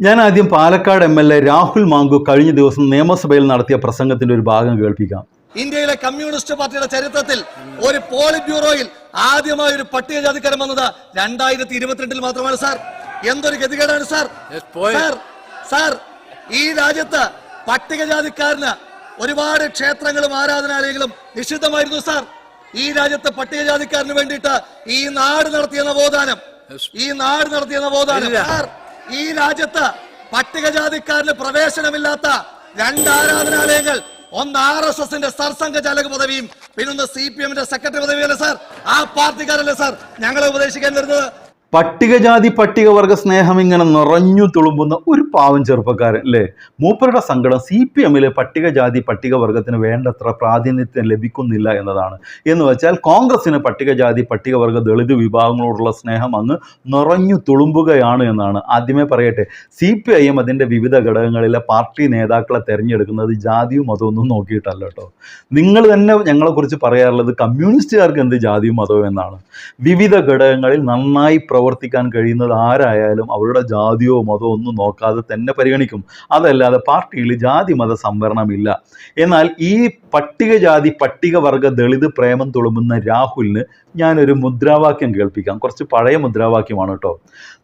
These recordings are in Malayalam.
ഞാൻ ആദ്യം Palakkad M L A Rahul മാങ്കു കഴിഞ്ഞ ദിവസം നിയമസഭയിൽ നടത്തിയ പ്രസംഗത്തിന്റെ ഒരു ഭാഗം കേൾപ്പിക്കാം. ഇന്ത്യയിലെ കമ്മ്യൂണിസ്റ്റ് പാർട്ടിയുടെ ചരിത്രത്തിൽ ഒരു പോളിറ്റ് ബ്യൂറോയിൽ ആദ്യമായി ഒരു പട്ടികജാതിക്കാരൻ വന്നത് രണ്ടായിരത്തി ഇരുപത്തിരണ്ടിൽ മാത്രമാണ് സാർ. എന്തൊരു ഗതികേടാണ് സാർ. സാർ സാർ ഈ രാജ്യത്ത് പട്ടികജാതിക്കാരന് ഒരുപാട് ക്ഷേത്രങ്ങളും ആരാധനാലയങ്ങളും നിഷിദ്ധമായിരുന്നു സാർ. ഈ രാജ്യത്ത് പട്ടികജാതിക്കാരന് വേണ്ടിയിട്ട് ഈ നാട് നടത്തിയ നവോത്ഥാനം ഈ നാട് നടത്തിയ നവോത്ഥാനം. സാർ. ഈ രാജ്യത്ത് പട്ടികജാതിക്കാരന് പ്രവേശനമില്ലാത്ത രണ്ട് ആരാധനാലയങ്ങൾ ഒന്ന് ആർ എസ് എസിന്റെ സർസംഘ ചാലക പദവിയും പിന്നൊന്ന് സി പി എമ്മിന്റെ സെക്രട്ടറി പദവിയല്ലേ സാർ. ആ പാർട്ടിക്കാരല്ലേ സാർ ഞങ്ങളെ ഉപദേശിക്കാൻ വരുന്നത്? പട്ടികജാതി പട്ടികവർഗ സ്നേഹം ഇങ്ങനെ നിറഞ്ഞു തുളുമ്പുന്ന ഒരു പാവം ചെറുപ്പക്കാരൻ അല്ലേ മൂപ്പരുടെ സങ്കടം സി പി എമ്മിലെ പട്ടികജാതി പട്ടികവർഗത്തിന് വേണ്ടത്ര പ്രാതിനിധ്യം ലഭിക്കുന്നില്ല എന്നതാണ്. എന്ന് വെച്ചാൽ കോൺഗ്രസിന് പട്ടികജാതി പട്ടികവർഗ ദളിത് വിഭാഗങ്ങളോടുള്ള സ്നേഹം അങ്ങ് നിറഞ്ഞു തുളുമ്പുകയാണ് എന്നാണ്. ആദ്യമേ പറയട്ടെ സി പി ഐ എം അതിന്റെ വിവിധ ഘടകങ്ങളിലെ പാർട്ടി നേതാക്കളെ തിരഞ്ഞെടുക്കുന്നത് ജാതിയും മതമൊന്നും നോക്കിയിട്ടല്ല കേട്ടോ നിങ്ങൾ തന്നെ ഞങ്ങളെക്കുറിച്ച് പറയാറുള്ളത് കമ്മ്യൂണിസ്റ്റുകാർക്ക് എന്ത് ജാതിയും മതവും എന്നാണ്. വിവിധ ഘടകങ്ങളിൽ നന്നായി പ്രവർത്തിക്കാൻ കഴിയുന്നത് ആരായാലും അവരുടെ ജാതിയോ മതമോ ഒന്നും നോക്കാതെ തന്നെ പരിഗണിക്കും. അതല്ലാതെ പാർട്ടിയിൽ ജാതി മത സംവരണമില്ല. എന്നാൽ ഈ പട്ടികജാതി പട്ടികവർഗ ദളിത് പ്രേമം തുളുമ്പുന്ന രാഹുലിന് ഞാനൊരു മുദ്രാവാക്യം കേൾപ്പിക്കാം. കുറച്ച് പഴയ മുദ്രാവാക്യമാണ് കേട്ടോ.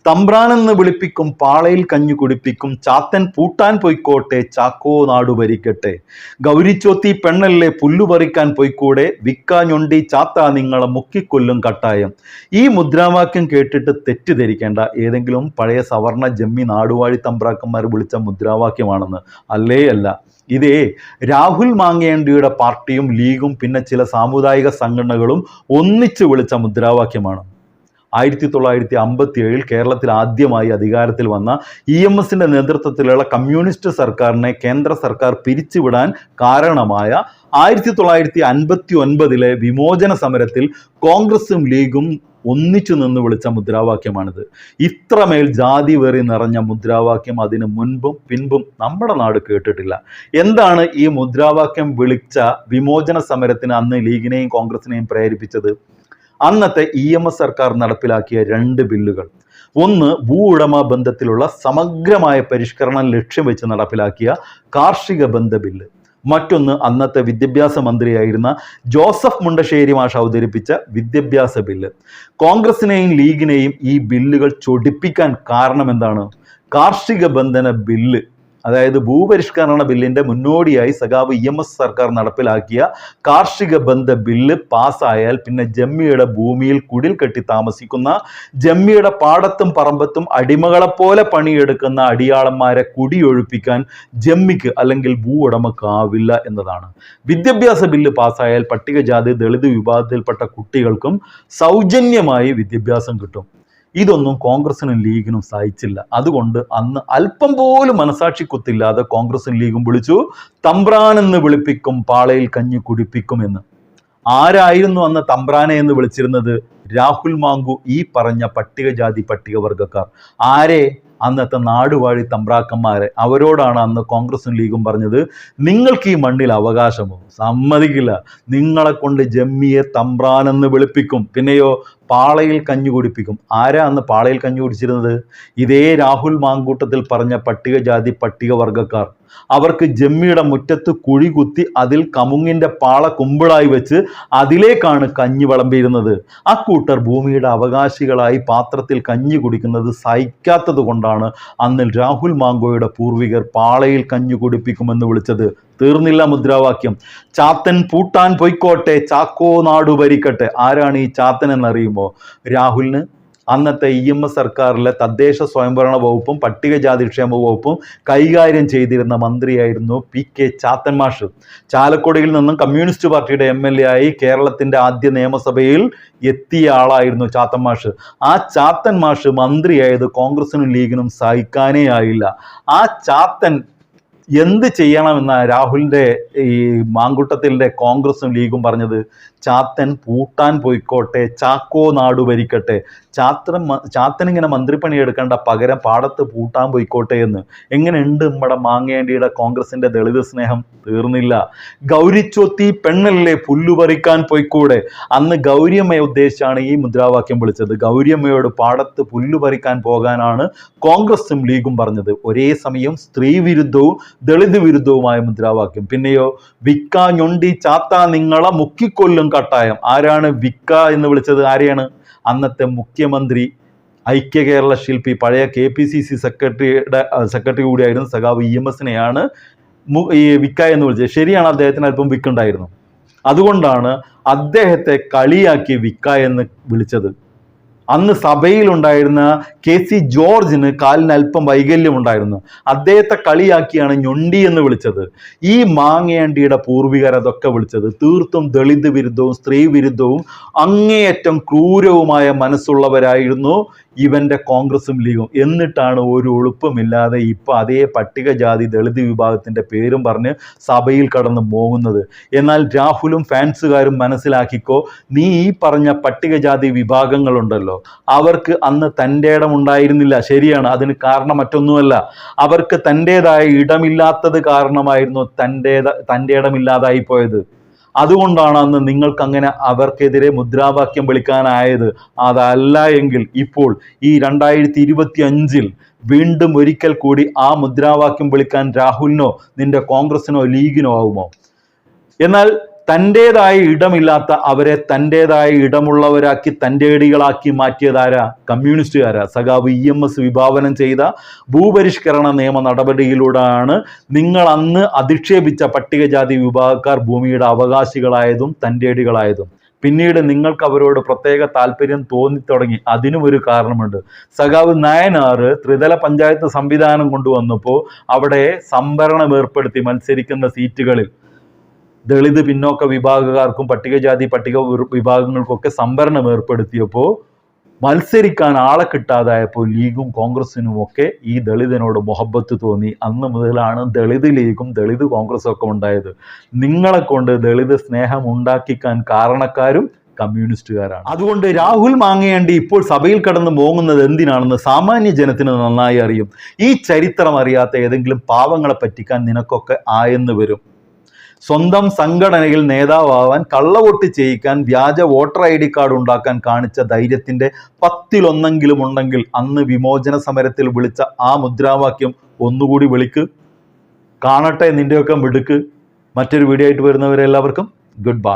തമ്പ്രാനെന്ന് വിളിപ്പിക്കും പാളയിൽ കഞ്ഞു കുടിപ്പിക്കും ചാത്തൻ പൂട്ടാൻ പൊയ്ക്കോട്ടെ ചാക്കോ നാടു ഭരിക്കട്ടെ. ഗൗരിച്ചോത്തി പെണ്ണല്ലേ പുല്ലു പറിക്കാൻ പൊയ്ക്കൂടെ വിക്കാഞ്ഞൊണ്ടി ചാത്ത നിങ്ങളെ മുക്കിക്കൊല്ലും കട്ടായം. ഈ മുദ്രാവാക്യം കേട്ടിട്ട് തെറ്റിദ്ധരിക്കേണ്ട ഏതെങ്കിലും പഴയ സവർണ ജമ്മി നാടുവാഴി തമ്പ്രാക്കന്മാർ വിളിച്ച മുദ്രാവാക്യമാണെന്ന്. അല്ലേ അല്ല. ഇതേ രാഹുൽ മാങ്ങേണ്ടിയുടെ പാർട്ടിയും ലീഗും പിന്നെ ചില സാമുദായിക സംഘടനകളും ഒന്നിച്ച് വിളിച്ച മുദ്രാവാക്യമാണ്. ആയിരത്തി തൊള്ളായിരത്തി അമ്പത്തി ഏഴിൽ കേരളത്തിൽ ആദ്യമായി അധികാരത്തിൽ വന്ന ഇ എം എസിന്റെ നേതൃത്വത്തിലുള്ള കമ്മ്യൂണിസ്റ്റ് സർക്കാരിനെ കേന്ദ്ര സർക്കാർ പിരിച്ചുവിടാൻ കാരണമായ ആയിരത്തി തൊള്ളായിരത്തി അൻപത്തി ഒൻപതിലെ വിമോചന സമരത്തിൽ കോൺഗ്രസും ലീഗും ഒന്നിച്ചു നിന്ന് വിളിച്ച മുദ്രാവാക്യമാണിത്. ഇത്രമേൽ ജാതി വേറി നിറഞ്ഞ മുദ്രാവാക്യം അതിന് മുൻപും പിൻപും നമ്മുടെ നാട് കേട്ടിട്ടില്ല. എന്താണ് ഈ മുദ്രാവാക്യം വിളിച്ച വിമോചന സമരത്തിന് അന്ന് ലീഗിനെയും കോൺഗ്രസിനെയും പ്രേരിപ്പിച്ചത്? അന്നത്തെ ഇ എം എസ് സർക്കാർ നടപ്പിലാക്കിയ രണ്ട് ബില്ലുകൾ. ഒന്ന് ഭൂ ഉടമ ബന്ധത്തിലുള്ള സമഗ്രമായ പരിഷ്കരണം ലക്ഷ്യം വെച്ച് നടപ്പിലാക്കിയ കാർഷിക ബന്ധ ബില്ല്. മറ്റൊന്ന് അന്നത്തെ വിദ്യാഭ്യാസ മന്ത്രിയായിരുന്ന ജോസഫ് മുണ്ടശ്ശേരി മാഷ് അവതരിപ്പിച്ച വിദ്യാഭ്യാസ ബില്ല്. കോൺഗ്രസിനെയും ലീഗിനെയും ഈ ബില്ലുകൾ ചൊടിപ്പിക്കാൻ കാരണം എന്താണ് കാർഷിക ബന്ധന ബില്ല്. അതായത് ഭൂപരിഷ്കരണ ബില്ലിന്റെ മുന്നോടിയായി സഖാവ് ഇ എം എസ് സർക്കാർ നടപ്പിലാക്കിയ കാർഷിക ബന്ധ ബില്ല് പാസ്സായാൽ പിന്നെ ജമ്മിയുടെ ഭൂമിയിൽ കുടിൽ കെട്ടി താമസിക്കുന്ന ജമ്മിയുടെ പാടത്തും പറമ്പത്തും അടിമകളെപ്പോലെ പണിയെടുക്കുന്ന അടിയാളന്മാരെ കുടിയൊഴിപ്പിക്കാൻ ജമ്മിക്ക് അല്ലെങ്കിൽ ഭൂ ഉടമക്കാവില്ല എന്നതാണ്. വിദ്യാഭ്യാസ ബില്ല് പാസ്സായാൽ പട്ടികജാതി ദളിത് വിഭാഗത്തിൽപ്പെട്ട കുട്ടികൾക്കും സൗജന്യമായി വിദ്യാഭ്യാസം കിട്ടും. ഇതൊന്നും കോൺഗ്രസിനും ലീഗിനും സഹിച്ചില്ല അതുകൊണ്ട് അന്ന് അല്പം പോലും മനസാക്ഷി കുത്തില്ലാതെ കോൺഗ്രസും ലീഗും വിളിച്ചു തമ്പ്രാനെന്ന് വിളിപ്പിക്കും പാളയിൽ കഞ്ഞി കുടിപ്പിക്കും എന്ന്. ആരായിരുന്നു അന്ന് തമ്പ്രാനെ എന്ന് വിളിച്ചിരുന്നത്? രാഹുൽ മാങ്കു ഈ പറഞ്ഞ പട്ടികജാതി പട്ടികവർഗക്കാർ ആരെ? അന്നത്തെ നാടുവാഴി തമ്പ്രാക്കന്മാരെ. അവരോടാണ് അന്ന് കോൺഗ്രസും ലീഗും പറഞ്ഞത് നിങ്ങൾക്ക് ഈ മണ്ണിൽ അവകാശമോ? സമ്മതിക്കില്ല. നിങ്ങളെ കൊണ്ട് ജമ്മിയെ തമ്പ്രാനെന്ന് വിളിപ്പിക്കും. പിന്നെയോ പാളയിൽ കഞ്ഞു കുടിപ്പിക്കും. ആരാ അന്ന് പാളയിൽ കഞ്ഞു കുടിച്ചിരുന്നത്? ഇതേ രാഹുൽ മാങ്കൂട്ടത്തിൽ പറഞ്ഞ പട്ടികജാതി പട്ടികവർഗക്കാർ അവർക്ക് ജമ്മിയുടെ മുറ്റത്ത് കുഴി കുത്തി അതിൽ കമുങ്ങിന്റെ പാള കുമ്പിളായി വെച്ച് അതിലേക്കാണ് കഞ്ഞി വിളമ്പിയിരുന്നത്. അക്കൂട്ടർ ഭൂമിയുടെ അവകാശികളായി പാത്രത്തിൽ കഞ്ഞി കുടിക്കുന്നത് സഹിക്കാത്തത് കൊണ്ടാണ് അന്ന് രാഹുൽ മാങ്കോയുടെ പൂർവികർ പാളയിൽ കഞ്ഞി കുടിപ്പിക്കുമെന്ന് വിളിച്ചത്. തീർന്നില്ല മുദ്രാവാക്യം. ചാത്തൻ പൂട്ടാൻ പൊയ്ക്കോട്ടെ ചാക്കോ നാടു ഭരിക്കട്ടെ. ആരാണ് ഈ ചാത്തൻ എന്നറിയുമ്പോൾ രാഹുലിന് അന്നത്തെ ഇ എം എസ് സർക്കാരിലെ തദ്ദേശ സ്വയംഭരണ വകുപ്പും പട്ടികജാതി ക്ഷേമ വകുപ്പും കൈകാര്യം ചെയ്തിരുന്ന മന്ത്രിയായിരുന്നു പി കെ ചാത്തൻ മാഷ്. ചാലക്കുടിയിൽ നിന്നും കമ്മ്യൂണിസ്റ്റ് പാർട്ടിയുടെ എം എൽ എ ആയി കേരളത്തിന്റെ ആദ്യ നിയമസഭയിൽ എത്തിയ ആളായിരുന്നു ചാത്തൻ മാഷ്. ആ ചാത്തൻ മാഷ് മന്ത്രിയായത് കോൺഗ്രസിനും ലീഗിനും സഹിക്കാനേ ആയില്ല. ആ ചാത്തൻ എന്ത് ചെയ്യണമെന്ന രാഹുലിന്റെ ഈ മാങ്കുട്ടത്തിന്റെ കോൺഗ്രസും ലീഗും പറഞ്ഞത്? ചാത്തൻ പൂട്ടാൻ പോയിക്കോട്ടെ ചാക്കോ നാടു ഭരിക്കട്ടെ. ചാത്തൻ ചാത്തൻ ഇങ്ങനെ മന്ത്രിപ്പണി എടുക്കേണ്ട പകരം പാടത്ത് പൂട്ടാൻ പോയിക്കോട്ടെ എന്ന്. എങ്ങനെയുണ്ട് നമ്മുടെ മാങ്ങേണ്ടിയുടെ കോൺഗ്രസിന്റെ ദളിത് സ്നേഹം? തീർന്നില്ല. ഗൗരിച്ചൊത്തി പെണ്ണല്ലേ പുല്ലു പറിക്കാൻ പോയിക്കൂടെ? അന്ന് ഗൗരിയമ്മയെ ഉദ്ദേശിച്ചാണ് ഈ മുദ്രാവാക്യം വിളിച്ചത്. ഗൗരിയമ്മയോട് പാടത്ത് പുല്ലു പറിക്കാൻ പോകാനാണ് കോൺഗ്രസും ലീഗും പറഞ്ഞത്. ഒരേ സമയം സ്ത്രീ വിരുദ്ധവും ദളിത് വിരുദ്ധവുമായ മുദ്രാവാക്യം. പിന്നെയോ വിക്ക ഞൊണ്ടി ചാത്ത നിങ്ങളെ മുക്കിക്കൊല്ലും കട്ടായം. ആരാണ് വിക്ക എന്ന് വിളിച്ചത്? ആരെയാണ്? അന്നത്തെ മുഖ്യമന്ത്രി ഐക്യ കേരള ശില്പി പഴയ കെ പി സി സി സെക്രട്ടറിയുടെ സെക്രട്ടറി കൂടിയായിരുന്ന സഖാവ് ഇ എം എസിനെയാണ് ഈ വിക്ക എന്ന് വിളിച്ചത്. ശരിയാണ് അദ്ദേഹത്തിന് അല്പം വിക്കുണ്ടായിരുന്നു. അതുകൊണ്ടാണ് അദ്ദേഹത്തെ കളിയാക്കി വിക്ക എന്ന് വിളിച്ചത്. അന്ന് സഭയിലുണ്ടായിരുന്ന കെ സി ജോർജിന് കാലിന് അല്പം വൈകല്യം ഉണ്ടായിരുന്നു അദ്ദേഹത്തെ കളിയാക്കിയാണ് ഞൊണ്ടി എന്ന് വിളിച്ചത്. ഈ മാങ്ങേണ്ടിയുടെ പൂർവികർ അതൊക്കെ വിളിച്ചത്. തീർത്തും ദളിത് വിരുദ്ധവും സ്ത്രീ വിരുദ്ധവും അങ്ങേയറ്റം ക്രൂരവുമായ മനസ്സുള്ളവരായിരുന്നു ഇവന്റെ കോൺഗ്രസും ലീഗും. എന്നിട്ടാണ് ഒരു ഒളുപ്പമില്ലാതെ ഇപ്പൊ അതേ പട്ടികജാതി ദളിത് വിഭാഗത്തിന്റെ പേരും പറഞ്ഞ് സഭയിൽ കടന്നു പോകുന്നത് എന്നാൽ രാഹുലും ഫാൻസുകാരും മനസ്സിലാക്കിക്കോ നീ ഈ പറഞ്ഞ പട്ടികജാതി വിഭാഗങ്ങളുണ്ടല്ലോ. അവർക്ക് അന്ന് തന്റെ ഇടം ഉണ്ടായിരുന്നില്ല. ശരിയാണ്. അതിന് കാരണം മറ്റൊന്നുമല്ല. അവർക്ക് തന്റെതായ ഇടമില്ലാത്തത് കാരണമായിരുന്നു തന്റെ തന്റെ ഇടമില്ലാതായി പോയത്. അതുകൊണ്ടാണ് അന്ന് നിങ്ങൾക്ക് അങ്ങനെ അവർക്കെതിരെ മുദ്രാവാക്യം വിളിക്കാനായത്. അതല്ല എങ്കിൽ ഇപ്പോൾ ഈ രണ്ടായിരത്തി ഇരുപത്തി അഞ്ചിൽ വീണ്ടും ഒരിക്കൽ കൂടി ആ മുദ്രാവാക്യം വിളിക്കാൻ രാഹുലിനോ നിന്റെ കോൺഗ്രസിനോ ലീഗിനോ ആവുമോ? എന്നാൽ തന്റെതായ ഇടമില്ലാത്ത അവരെ തന്റെതായ ഇടമുള്ളവരാക്കി തന്റെടികളാക്കി മാറ്റിയതാരാ? കമ്മ്യൂണിസ്റ്റുകാരാ. സഖാവ് ഇ എം എസ് വിഭാവനം ചെയ്ത ഭൂപരിഷ്കരണ നിയമ നടപടിയിലൂടെയാണ് നിങ്ങൾ അന്ന് അധിക്ഷേപിച്ച പട്ടികജാതി വിഭാഗക്കാർ ഭൂമിയുടെ അവകാശികളായതും തന്റെടികളായതും പിന്നീട് നിങ്ങൾക്ക് അവരോട് പ്രത്യേക താല്പര്യം തോന്നിത്തുടങ്ങി. അതിനും ഒരു കാരണമുണ്ട്. സഖാവ് നയനാറ് ത്രിതല പഞ്ചായത്ത് സംവിധാനം കൊണ്ടുവന്നപ്പോൾ അവിടെ സംവരണം ഏർപ്പെടുത്തി മത്സരിക്കുന്ന സീറ്റുകളിൽ ദളിത് പിന്നോക്ക വിഭാഗക്കാർക്കും പട്ടികജാതി പട്ടിക വിഭാഗങ്ങൾക്കൊക്കെ സംവരണം ഏർപ്പെടുത്തിയപ്പോൾ മത്സരിക്കാൻ ആളെ കിട്ടാതായപ്പോൾ ലീഗും കോൺഗ്രസിനും ഒക്കെ ഈ ദളിതനോട് മൊഹബത്ത് തോന്നി. അന്ന് മുതലാണ് ദളിത് ലീഗും ദളിത് കോൺഗ്രസും ഒക്കെ ഉണ്ടായത്. നിങ്ങളെ കൊണ്ട് ദളിത് സ്നേഹം ഉണ്ടാക്കിക്കാൻ കാരണക്കാരും കമ്മ്യൂണിസ്റ്റുകാരാണ്. അതുകൊണ്ട് രാഹുൽ മാങ്ങേണ്ടി ഇപ്പോൾ സഭയിൽ കടന്ന് മോങ്ങുന്നത് എന്തിനാണെന്ന് സാമാന്യ ജനത്തിന് നന്നായി അറിയും. ഈ ചരിത്രം അറിയാത്ത ഏതെങ്കിലും പാവങ്ങളെ പറ്റിക്കാൻ നിനക്കൊക്കെ ആയെന്ന് വരും. സ്വന്തം സംഘടനയിൽ നേതാവാൻ കള്ളവോട്ട് ചെയ്യിക്കാൻ വ്യാജ വോട്ടർ ഐ ഡി കാർഡ് ഉണ്ടാക്കാൻ കാണിച്ച ധൈര്യത്തിന്റെ പത്തിലൊന്നെങ്കിലും ഉണ്ടെങ്കിൽ അന്ന് വിമോചന സമരത്തിൽ വിളിച്ച ആ മുദ്രാവാക്യം ഒന്നുകൂടി വിളിക്ക്. കാണട്ടെ നിന്റെയൊക്കെ മിടുക്ക്. മറ്റൊരു വീഡിയോ ആയിട്ട് വരുന്നവരെല്ലാവർക്കും ഗുഡ് ബൈ.